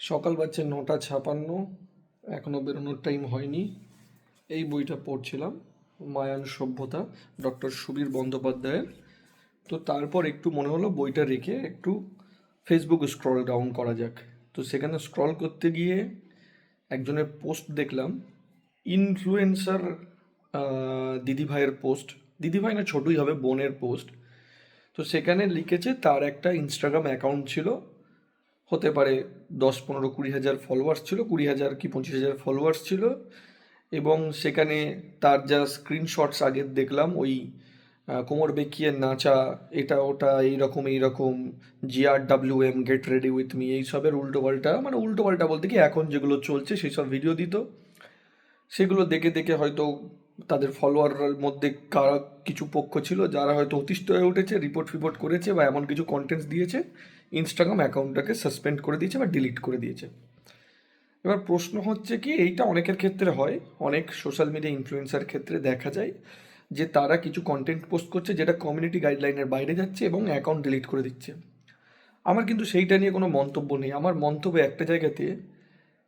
সকাল বাজছে নটা ছাপান্ন। এখনও বেরোনোর টাইম হয়নি। এই বইটা পড়ছিলাম, মায়ান সভ্যতা ডক্টর সুবীর বন্দ্যোপাধ্যায়ের। তো তারপর একটু মনে হলো বইটা রেখে একটু ফেসবুক স্ক্রল ডাউন করা যাক। তো সেখানে স্ক্রল করতে গিয়ে একজনের পোস্ট দেখলাম। ইনফ্লুয়েন্সার দিদিভাইয়ের পোস্ট দিদিভাই না, ছোটই হবে, বোনের পোস্ট তো সেখানে লিখেছে তার একটা ইনস্টাগ্রাম অ্যাকাউন্ট ছিল। হতে পারে দশ, পনেরো, কুড়ি হাজার ফলোয়ার্স ছিল, কুড়ি হাজার কি পঁচিশ হাজার ফলোয়ার্স ছিল এবং সেখানে তার যা স্ক্রিনশটস আগে দেখলাম, ওই কোমর বেঁকিয়ে নাচা, এটা, ওটা, এইরকম এইরকম G R W M get ready with me এইসবের উল্টো পাল্টা মানে উল্টো পাল্টা বলতে কি এখন যেগুলো চলছে সেই সব ভিডিও দিত। সেগুলো দেখে দেখে হয়তো তাদের ফলোয়ারের মধ্যে কারা কিছু পক্ষ ছিল, যারা হয়তো অতিষ্ঠ হয়ে উঠেছে রিপোর্ট ফিপোর্ট করেছে বা এমন কিছু কন্টেন্টস দিয়েছে। ইনস্টাগ্রাম অ্যাকাউন্টটাকে সাসপেন্ড করে দিয়েছে বা ডিলিট করে দিয়েছে। এবার প্রশ্ন হচ্ছে কি, এইটা অনেকের ক্ষেত্রে হয়, অনেক সোশ্যাল মিডিয়া ইনফ্লুয়েন্সার ক্ষেত্রে দেখা যায় যে তারা কিছু কন্টেন্ট পোস্ট করছে যেটা কমিউনিটি গাইডলাইনের বাইরে যাচ্ছে এবং অ্যাকাউন্ট ডিলিট করে দিচ্ছে। আমার কিন্তু সেইটা নিয়ে কোনো মন্তব্য নেই। আমার মন্তব্য একটা জায়গাতে,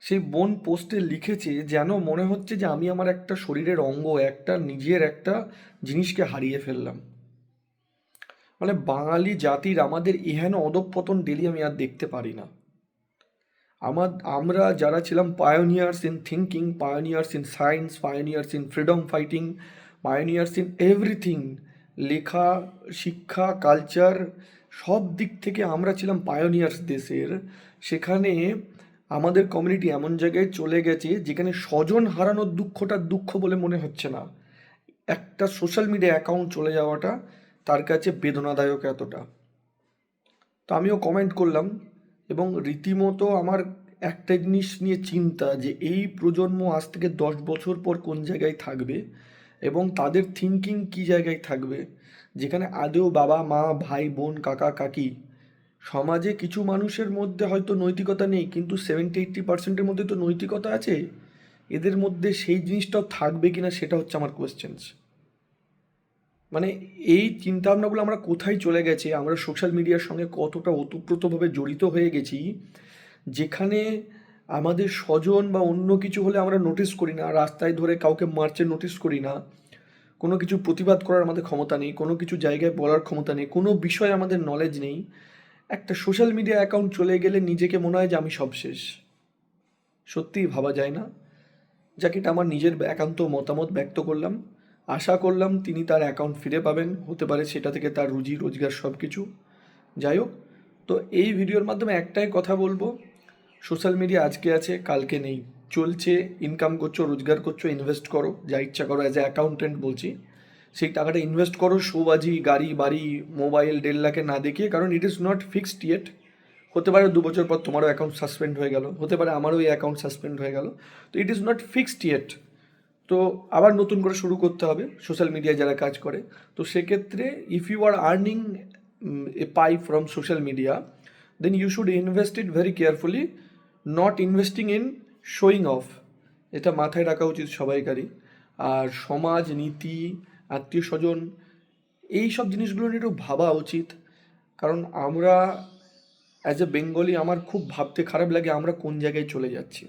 সেই বোন পোস্টে লিখেছে যেন মনে হচ্ছে যে আমি আমার একটা শরীরের অঙ্গ, একটা নিজের একটা জিনিসকে হারিয়ে ফেললাম। মানে বাঙালি জাতির আমাদের এহেন অধঃপতন ডেলি আমি আর দেখতে পারি না। আমার, আমরা যারা ছিলাম pioneers in thinking pioneers in science pioneers in freedom fighting pioneers in everything লেখা, শিক্ষা কালচার সব দিক থেকে আমরা ছিলাম পায়োনিয়ার্স দেশের। সেখানে আমাদের কমিউনিটি এমন জায়গায় চলে গেছে যেখানে স্বজন হারানোর দুঃখটা দুঃখ বলে মনে হচ্ছে না। একটা সোশ্যাল মিডিয়া অ্যাকাউন্ট চলে যাওয়াটা তার কাছে বেদনাদায়ক এতটা। তো আমিও কমেন্ট করলাম এবং রীতিমতো আমার একটা জিনিস নিয়ে চিন্তা যে এই প্রজন্ম আজ থেকে দশ বছর পর কোন জায়গায় থাকবে এবং তাদের থিঙ্কিং কী জায়গায় থাকবে? যেখানে আদেও বাবা, মা, ভাই, বোন, কাকা, কাকি সমাজে কিছু মানুষের মধ্যে হয়তো নৈতিকতা নেই, কিন্তু সেভেন্টি এইট্টি পার্সেন্টের মধ্যে তো নৈতিকতা আছে। এদের মধ্যে সেই জিনিসটাও থাকবে কিনা সেটা হচ্ছে আমার কোয়েশ্চেন্স মানে এই চিন্তাভাবনাগুলো আমরা কোথায় চলে গেছে? আমরা সোশ্যাল মিডিয়ার সঙ্গে কতটা ওতপ্রোতভাবে জড়িত হয়ে গেছি? যেখানে আমাদের স্বজন বা অন্য কিছু হলে আমরা নোটিস করি না, রাস্তায় ধরে কাউকে মারছে নোটিস করি না। কোনো কিছু প্রতিবাদ করার আমাদের ক্ষমতা নেই, কোনো কিছু জায়গায় বলার ক্ষমতা নেই, কোনো বিষয়ে আমাদের নলেজ নেই। একটা সোশ্যাল মিডিয়া অ্যাকাউন্ট চলে গেলে নিজেকে মনে হয় যে আমি সব শেষ। সত্যিই ভাবা যায় না। যাকে, এটা আমার নিজের একান্ত মতামত ব্যক্ত করলাম। আশা করলাম তিনি তার অ্যাকাউন্ট ফিরে পাবেন। হতে পারে সেটা থেকে তার রুজি, রোজগার সব কিছু যাই হোক, তো এই ভিডিওর মাধ্যমে একটাই কথা বলব। সোশ্যাল মিডিয়া আজকে আছে, কালকে নেই। চলছে ইনকাম করছ, রোজগার করছ ইনভেস্ট করো। যা ইচ্ছা করো অ্যাজ এ অ্যাকাউন্টেন্ট বলছি। সেই টাকাটা ইনভেস্ট করো, শোবাজি, গাড়ি, বাড়ি মোবাইল দেড় লাখে না দেখিয়ে, কারণ it is not fixed yet হতে পারে দু বছর পর তোমারও অ্যাকাউন্ট সাসপেন্ড হয়ে গেল। হতে পারে আমারও এই অ্যাকাউন্ট সাসপেন্ড হয়ে গেল। তো it is not fixed yet তো আবার নতুন করে শুরু করতে হবে, সোশ্যাল মিডিয়ায় যারা কাজ করে। তো সেক্ষেত্রে if you are earning a pie from social media then you should invest it very carefully not investing in showing off এটা মাথায় রাখা উচিত সবাইকারই। আর সমাজ, নীতি, আত্মীয় স্বজন, এই সব জিনিসগুলো নিয়ে একটু ভাবা উচিত। কারণ আমরা অ্যাজ এ বেঙ্গলি আমার খুব ভাবতে খারাপ লাগে আমরা কোন জায়গায় চলে যাচ্ছি।